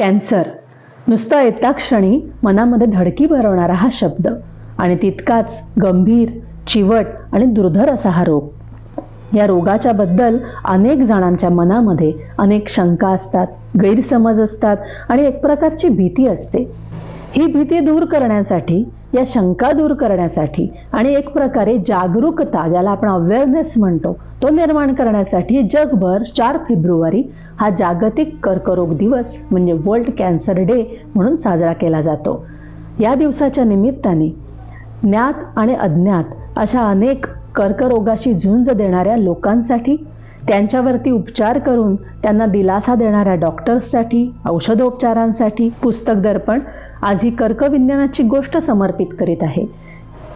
Cancer. नुसता येता क्षणी मनामध्ये धडकी भरवणारा हा शब्द आणि तितकाच गंभीर चिवट आणि दुर्धर असा हा रोग. या रोगाच्या बद्दल अनेक जणांच्या मनामध्ये अनेक शंका असतात गैरसमज असतात आणि एक प्रकारची भीती असते. ही भीती दूर करण्यासाठी या शंका दूर करण्यासाठी आणि एक प्रकारे जागरूकता ज्याला आपण अवेअरनेस म्हणतो तो निर्माण करण्यासाठी जगभर चार फेब्रुवारी हा जागतिक कर्करोग दिवस म्हणजे वर्ल्ड कॅन्सर डे म्हणून साजरा केला जातो. या दिवसाच्या निमित्ताने ज्ञात आणि अज्ञात अशा अनेक कर्करोगाशी झुंज देणाऱ्या लोकांसाठी त्यांच्यावरती उपचार करून त्यांना दिलासा देणाऱ्या डॉक्टर्ससाठी औषधोपचारांसाठी पुस्तक दर्पण आज ही कर्कविज्ञानाची गोष्ट समर्पित करीत आहे.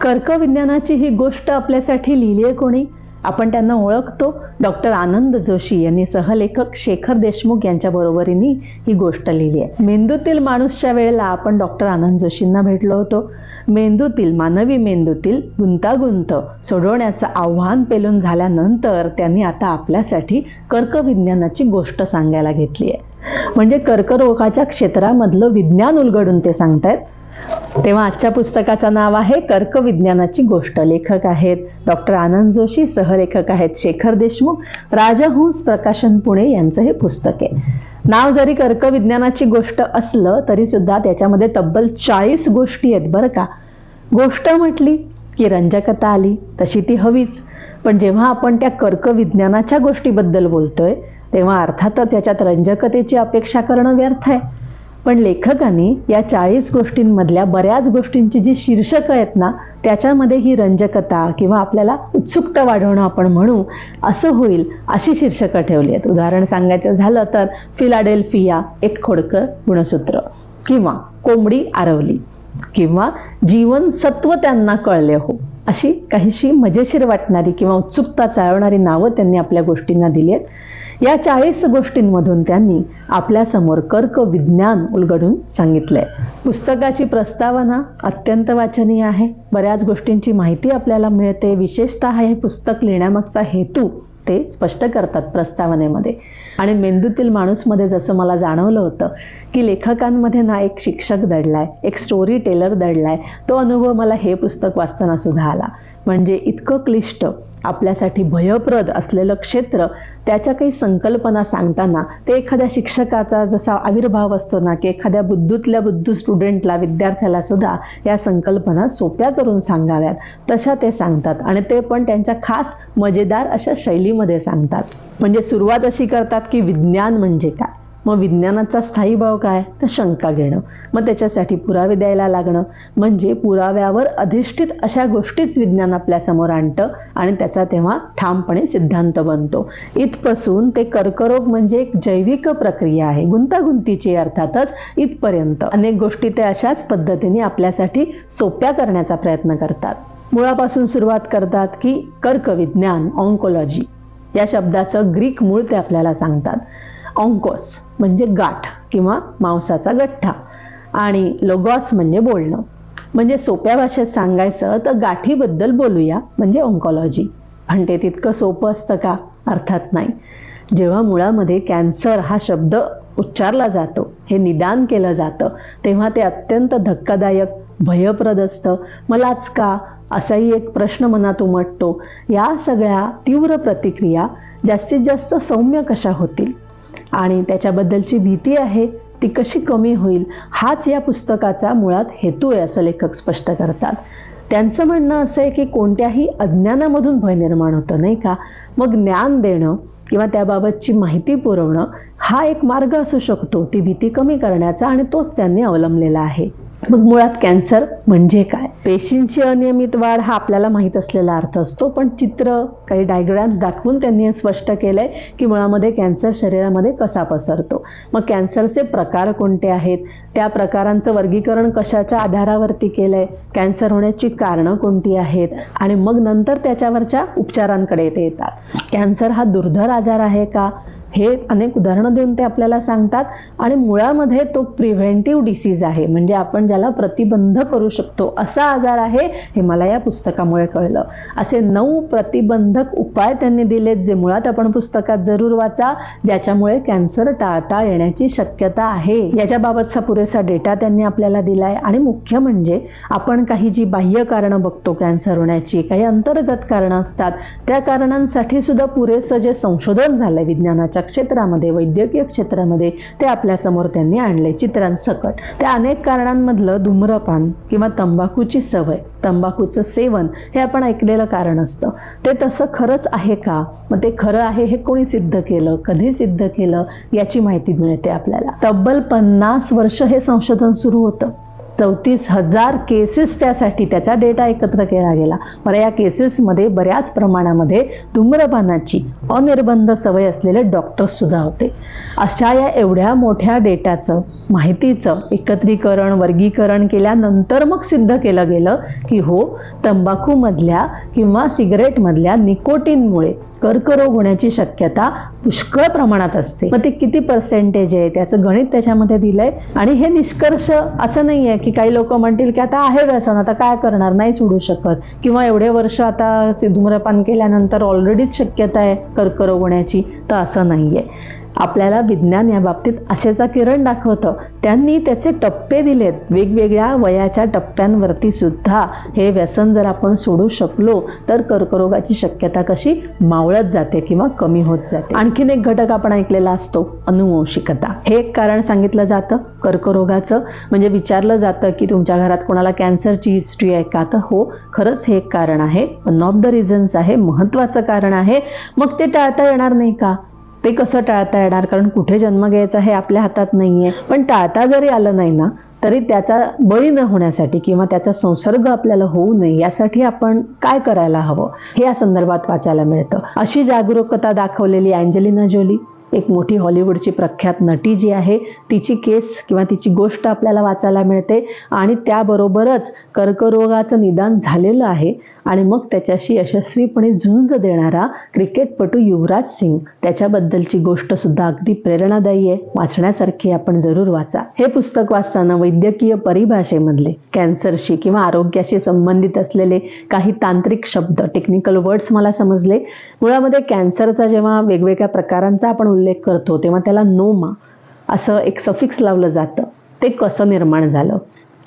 कर्कविज्ञानाची ही गोष्ट आपल्यासाठी लिहिली आहे कोणी? आपण त्यांना ओळखतो. डॉक्टर आनंद जोशी यांनी सहलेखक शेखर देशमुख यांच्या बरोबरीने ही गोष्ट लिहिली आहे. मेंदूतील माणूसच्या वेळेला आपण डॉक्टर आनंद जोशींना भेटलो होतो. मेंदूतील मानवी मेंदूतील गुंतागुंत सोडवण्याचं आव्हान पेलून झाल्यानंतर त्यांनी आता आपल्यासाठी कर्कविज्ञानाची गोष्ट सांगायला घेतली आहे. म्हणजे कर्करोगाच्या क्षेत्रामधलं विज्ञान उलगडून ते सांगतायत. तेव्हा आजच्या पुस्तकाचं नाव आहे कर्कविज्ञानाची गोष्ट. लेखक आहेत डॉक्टर आनंद जोशी सहलेखक आहेत शेखर देशमुख राजहंस प्रकाशन पुणे यांचं हे पुस्तक आहे. नाव जरी कर्कविज्ञानाची गोष्ट असलं तरी सुद्धा त्याच्यामध्ये तब्बल चाळीस गोष्टी आहेत बरं का. गोष्ट म्हटली की रंजकता आली तशी ती हवीच. पण जेव्हा आपण त्या कर्कविज्ञानाच्या गोष्टीबद्दल बोलतोय तेव्हा अर्थातच याच्यात रंजकतेची अपेक्षा करणं व्यर्थ आहे. पण लेखकांनी या चाळीस गोष्टींमधल्या बऱ्याच गोष्टींची जी शीर्षकं आहेत ना त्याच्यामध्ये ही रंजकता किंवा आपल्याला उत्सुकता वाढवणं आपण म्हणू असं होईल अशी शीर्षकं ठेवली आहेत. उदाहरण सांगायचं झालं तर फिलाडेल्फिया एक खोडकर गुणसूत्र किंवा कोंबडी आरवली किंवा जीवन सत्व त्यांना कळले हो अशी काहीशी मजेशीर वाटणारी किंवा उत्सुकता चाळवणारी नावं त्यांनी आपल्या गोष्टींना दिली आहेत. या चाळीस गोष्टींमधून त्यांनी आपल्यासमोर कर्क विज्ञान उलगडून सांगितलंय. पुस्तकाची प्रस्तावना अत्यंत वाचनीय आहे. बऱ्याच गोष्टींची माहिती आपल्याला मिळते. विशेषतः हे पुस्तक लिहिण्यामागचा हेतू ते स्पष्ट करतात प्रस्तावनेमध्ये. आणि मेंदूतील माणूसमध्ये जसं मला जाणवलं होतं की लेखकांमध्ये ना एक शिक्षक दडलाय एक स्टोरी टेलर दडलाय. तो अनुभव मला हे पुस्तक वाचताना सुद्धा आला. म्हणजे इतकं क्लिष्ट आपल्यासाठी भयप्रद असलेलं क्षेत्र त्याच्या काही संकल्पना सांगताना ते एखाद्या शिक्षकाचा जसा आविर्भाव असतो ना की एखाद्या बुद्धूतल्या बुद्धू स्टुडंटला विद्यार्थ्याला सुद्धा या संकल्पना सोप्या करून सांगाव्यात. तशा ते सांगतात आणि ते पण त्यांच्या खास मजेदार अशा शैलीमध्ये सांगतात. म्हणजे सुरुवात अशी करतात की विज्ञान म्हणजे काय? मग विज्ञानाचा स्थायी भाव काय? तर शंका घेणं. मग त्याच्यासाठी पुरावे द्यायला लागणं. म्हणजे पुराव्यावर अधिष्ठित अशा गोष्टीच विज्ञान आपल्यासमोर आणतं आणि त्याचा तेव्हा ठामपणे सिद्धांत बनतो. इथपासून ते कर्करोग म्हणजे एक जैविक प्रक्रिया आहे. गुंतागुंतीची अर्थातच इथपर्यंत. अनेक गोष्टी ते अशाच पद्धतीने आपल्यासाठी सोप्या करण्याचा प्रयत्न करतात. मुळापासून सुरुवात करतात की कर्कविज्ञान ऑन्कोलॉजी. या शब्दाचं ग्रीक मूळ ते आपल्याला सांगतात. ऑंकोस म्हणजे गाठ किंवा मांसाचा गठ्ठा. आणि लोगॉस म्हणजे बोलणं. म्हणजे सोप्या भाषेत सांगायचं तर गाठीबद्दल बोलूया म्हणजे ऑन्कॉलॉजी म्हणते ते तितकं सोपं असतं का? अर्थात नाही. जेव्हा मुळामध्ये कॅन्सर हा शब्द उच्चारला जातो हे निदान केलं जातं तेव्हा ते अत्यंत धक्कादायक भयप्रद असतं. मलाच का? असाही एक प्रश्न मनात उमटतो. या सगळ्या तीव्र प्रतिक्रिया जास्तीत जास्त सौम्य कशा होतील? आणि त्याच्याबद्दलची भीती आहे ती कशी कमी होईल हाच या पुस्तकाचा मुळात हेतू आहे असं लेखक स्पष्ट करतात. त्यांचं म्हणणं असं आहे की कोणत्याही अज्ञानामधून भय निर्माण होतं नाही का? मग ज्ञान देणं किंवा त्याबाबतची माहिती पुरवणं हा एक मार्ग असू शकतो ती भीती कमी करण्याचा आणि तोच त्यांनी अवलंबलेला आहे. मग मुळात कॅन्सर म्हणजे काय? पेशींची अनियमित वाढ हा आपल्याला माहीत असलेला अर्थ असतो पण चित्र काही डायग्रॅम्स दाखवून त्यांनी हे स्पष्ट केलंय की मुळामध्ये कॅन्सर शरीरामध्ये कसा पसरतो. मग कॅन्सरचे प्रकार कोणते आहेत? त्या प्रकारांचं वर्गीकरण कशाच्या आधारावरती केलंय? कॅन्सर होण्याची कारणं कोणती आहेत? आणि मग नंतर त्याच्यावरच्या उपचारांकडे ते येतात. कॅन्सर हा दुर्धर आजार आहे का? हे अनेक उदाहरणं देऊन ते आपल्याला सांगतात. आणि मुळामध्ये तो प्रिव्हेंटिव्ह डिसीज आहे. म्हणजे आपण ज्याला प्रतिबंध करू शकतो असा आजार आहे हे मला या पुस्तकामुळे कळलं. असे नऊ प्रतिबंधक उपाय त्यांनी दिलेत जे मुळात आपण पुस्तकात जरूर वाचा ज्याच्यामुळे कॅन्सर टाळता येण्याची शक्यता आहे. याच्याबाबतचा पुरेसा डेटा त्यांनी आपल्याला दिलाय. आणि मुख्य म्हणजे आपण काही जी बाह्य कारणं बघतो कॅन्सर होण्याची काही अंतर्गत कारणं असतात त्या कारणांसाठी सुद्धा पुरेसं जे संशोधन झालंय विज्ञानाच्या क्षेत्रामध्ये वैद्यकीय क्षेत्रामध्ये ते आपल्यासमोर त्यांनी आणले. चित्रांसकट त्या अनेक कारणांमधलं धूम्रपान किंवा तंबाखूची सवय तंबाखूचं सेवन हे आपण ऐकलेलं कारण असतं. ते तसं खरंच आहे का? मग ते खरं आहे हे कोणी सिद्ध केलं? कधी सिद्ध केलं? याची माहिती मिळते आपल्याला. तब्बल पन्नास वर्ष हे संशोधन सुरू होतं. चौतीस हजार केसेस त्यासाठी त्याचा डेटा एकत्र केला गेला. बरं या केसेसमध्ये बऱ्याच प्रमाणामध्ये धूम्रपानाची अनिर्बंध सवय असलेले डॉक्टर्स सुद्धा होते. अशा या एवढ्या मोठ्या डेटाचं माहितीचं एकत्रीकरण वर्गीकरण केल्यानंतर मग सिद्ध केलं गेलं की हो तंबाखूमधल्या किंवा सिगरेटमधल्या निकोटीनमुळे कर्करोग होण्याची शक्यता पुष्कळ प्रमाणात असते. मग ते किती पर्सेंटेज आहे? त्याचं गणित त्याच्यामध्ये दिलंय. आणि हे निष्कर्ष असं नाही आहे की काही लोक म्हणतील की आता आहे व्यसन आता काय करणार? नाही सोडू शकत. किंवा एवढे वर्ष आता धूम्रपान केल्यानंतर ऑलरेडीच शक्यता आहे कर्करोग होण्याची. तर असं नाहीये. आपल्याला विज्ञान या बाबतीत आशेचा किरण दाखवतं. त्यांनी त्याचे टप्पे दिलेत. वेगवेगळ्या वयाच्या टप्प्यांवरती सुद्धा हे व्यसन जर आपण सोडू शकलो तर कर्करोगाची शक्यता कशी मावळत जाते किंवा कमी होत जाते. आणखीन एक घटक आपण ऐकलेला असतो अनुवंशिकता. हे एक कारण सांगितलं जातं कर्करोगाचं. म्हणजे विचारलं जातं की तुमच्या घरात कोणाला कॅन्सरची हिस्ट्री आहे का? तर हो खरंच हे एक कारण आहे. वन ऑफ द रिझन्स आहे महत्त्वाचं कारण आहे. मग ते टाळता येणार नाही का? ते कसं टाळता येणार? कारण कुठे जन्म घ्यायचा हे आपल्या हातात नाहीये. पण टाळता जरी आलं नाही ना तरी त्याचा बळी न होण्यासाठी किंवा त्याचा संसर्ग आपल्याला होऊ नये यासाठी आपण काय करायला हवं? हे या संदर्भात वाचायला मिळतं. अशी जागरूकता दाखवलेली अँजेलिना जोली. एक मोठी हॉलिवूडची प्रख्यात नटी जी आहे तिची केस किंवा तिची गोष्ट आपल्याला वाचायला मिळते आणि त्याबरोबरच कर्करोगाचं निदान झालेलं आहे आणि मग त्याच्याशी यशस्वीपणे झुंज देणारा क्रिकेटपटू युवराज सिंग. त्याच्याबद्दलची गोष्ट सुद्धा अगदी प्रेरणादायी आहे. वाचण्यासारखी आपण जरूर वाचा. हे पुस्तक वाचताना वैद्यकीय परिभाषेमधले कॅन्सरशी किंवा आरोग्याशी संबंधित असलेले काही तांत्रिक शब्द टेक्निकल वर्ड्स मला समजले. मुळामध्ये कॅन्सरचा जेव्हा वेगवेगळ्या प्रकारांचा आपण उल्लेख करतो तेव्हा त्याला नोमा असं एक सफिक्स लावलं जातं. ते कसं निर्माण झालं?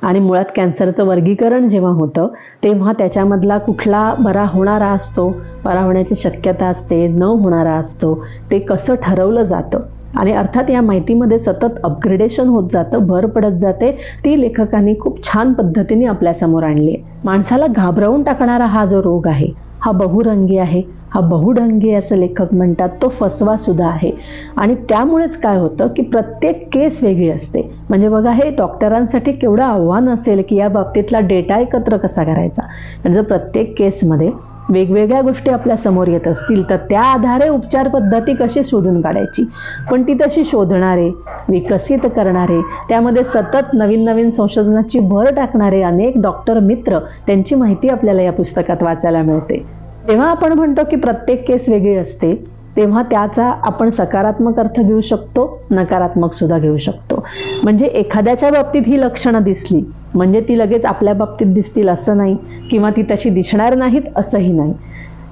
आणि मुळात कॅन्सरचं वर्गीकरण जेव्हा होतं तेव्हा त्याच्यामधला कुठला बरा होणारा असतो बरा होण्याची शक्यता असते न होणारा असतो ते कसं ठरवलं जातं? आणि अर्थात या माहितीमध्ये सतत अपग्रेडेशन होत जातं भर पडत जाते. ती लेखकांनी खूप छान पद्धतीने आपल्यासमोर आणली आहे. माणसाला घाबरवून टाकणारा हा जो रोग आहे हा बहुरंगी आहे. हा बहुढंगी असं लेखक म्हणतात तो फसवा सुद्धा आहे. आणि त्यामुळेच काय होतं की प्रत्येक केस वेगळी असते. म्हणजे बघा हे डॉक्टरांसाठी केवढं आव्हान असेल की या बाबतीतला डेटा एकत्र कसा करायचा? म्हणजे जर प्रत्येक केसमध्ये वेगवेगळ्या गोष्टी आपल्यासमोर येत असतील तर त्या आधारे उपचार पद्धती कशी शोधून काढायची? पण ती तशी शोधणारे विकसित करणारे त्यामध्ये सतत नवीन नवीन संशोधनाची भर टाकणारे अनेक डॉक्टर मित्र त्यांची माहिती आपल्याला या पुस्तकात वाचायला मिळते. जेव्हा आपण म्हणतो की प्रत्येक केस वेगळी असते तेव्हा त्याचा आपण सकारात्मक अर्थ घेऊ शकतो नकारात्मक सुद्धा घेऊ शकतो. म्हणजे एखाद्याच्या बाबतीत ही लक्षणं दिसली म्हणजे ती लगेच आपल्या बाबतीत दिसतील असं नाही किंवा ती तशी दिसणार नाहीत असंही नाही.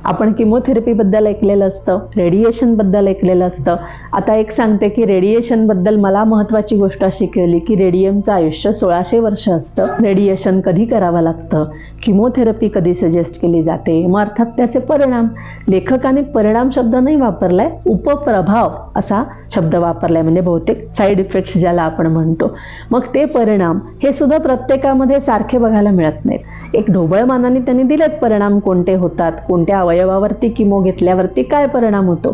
आपण किमोथेरपीबद्दल ऐकलेलं असतं रेडिएशनबद्दल ऐकलेलं असतं. आता एक सांगते की रेडिएशनबद्दल मला महत्त्वाची गोष्ट अशी कळली की रेडियमचं आयुष्य सोळाशे वर्ष असतं. रेडिएशन कधी करावं लागतं? किमोथेरपी कधी सजेस्ट केली जाते? मग अर्थात त्याचे परिणाम. लेखकाने परिणाम शब्द नाही वापरलाय उपप्रभाव असा शब्द वापरलाय. म्हणजे बहुतेक साईड इफेक्ट्स ज्याला आपण म्हणतो. मग ते परिणाम हे सुद्धा प्रत्येकामध्ये सारखे बघायला मिळत नाहीत. एक ढोबळ मानाने त्यांनी दिलेत परिणाम कोणते होतात कोणत्या अवयवावरती किमो घेतल्यावरती काय परिणाम होतो?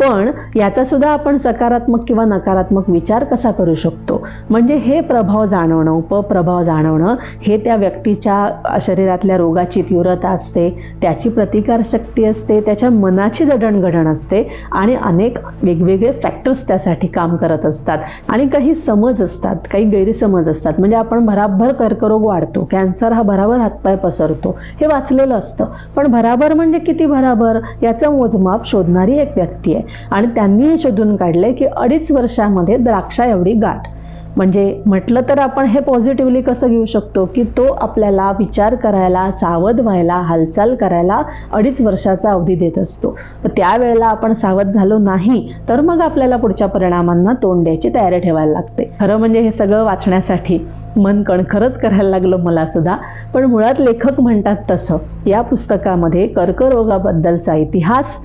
पण याचा सुद्धा आपण सकारात्मक किंवा नकारात्मक विचार कसा करू शकतो? म्हणजे हे प्रभाव जाणवणं उपप्रभाव जाणवणं हे त्या व्यक्तीच्या शरीरातल्या रोगाची तीव्रता असते त्याची प्रतिकारशक्ती असते त्याच्या मनाची जडणघडण असते आणि अनेक वेगवेगळे फॅक्टर्स त्यासाठी काम करत असतात. आणि काही समज असतात काही गैरसमज असतात. म्हणजे आपण भराभर कर्करोग वाढतो कॅन्सर हा भराभर हातपाय पसरतो. हे वाचलेलं असतं. पण भराभर म्हणजे किती? किती भराभर याचं मोजमाप शोधणारी एक व्यक्ती आहे. आणि त्यांनीही शोधून काढले की अडीच वर्षामध्ये द्राक्षा एवढी गाठ. म्हणजे म्हटलं तर आपण हे पॉझिटिव्हली कसं घेऊ शकतो? की तो आपल्याला विचार करायला सावध व्हायला हालचाल करायला अडीच वर्षाचा अवधी देत असतो. त्यावेळेला आपण सावध झालो नाही तर मग आपल्याला पुढच्या परिणामांना तोंड द्यायची तयारी ठेवायला लागते. खरं म्हणजे हे सगळं वाचण्यासाठी मन कणखरच करायला लागलं मला सुद्धा. पण मुळात लेखक म्हणतात तसं. या पुस्तकामध्ये कर्करोगाबद्दलचा इतिहास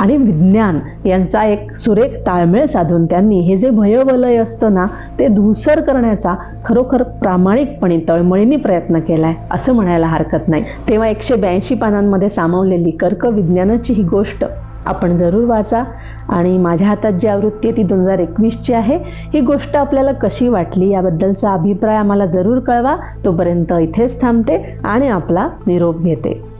आणि विज्ञान यांचा एक सुरेख ताळमेळ साधून त्यांनी हे जे भयवलय असतं ना ते धूसर करण्याचा खरोखर प्रामाणिकपणे तळमळीने प्रयत्न केलाय असं म्हणायला हरकत नाही. तेव्हा एकशे ब्याऐंशी पानांमध्ये सामावलेली कर्कविज्ञानाची ही गोष्ट आपण जरूर वाचा. आणि माझ्या हातात जी आवृत्ती आहे ती दोन हजार एकवीसची आहे. ही गोष्ट आपल्याला कशी वाटली याबद्दलचा अभिप्राय आम्हाला जरूर कळवा. तोपर्यंत इथेच थांबते आणि आपला निरोप घेते.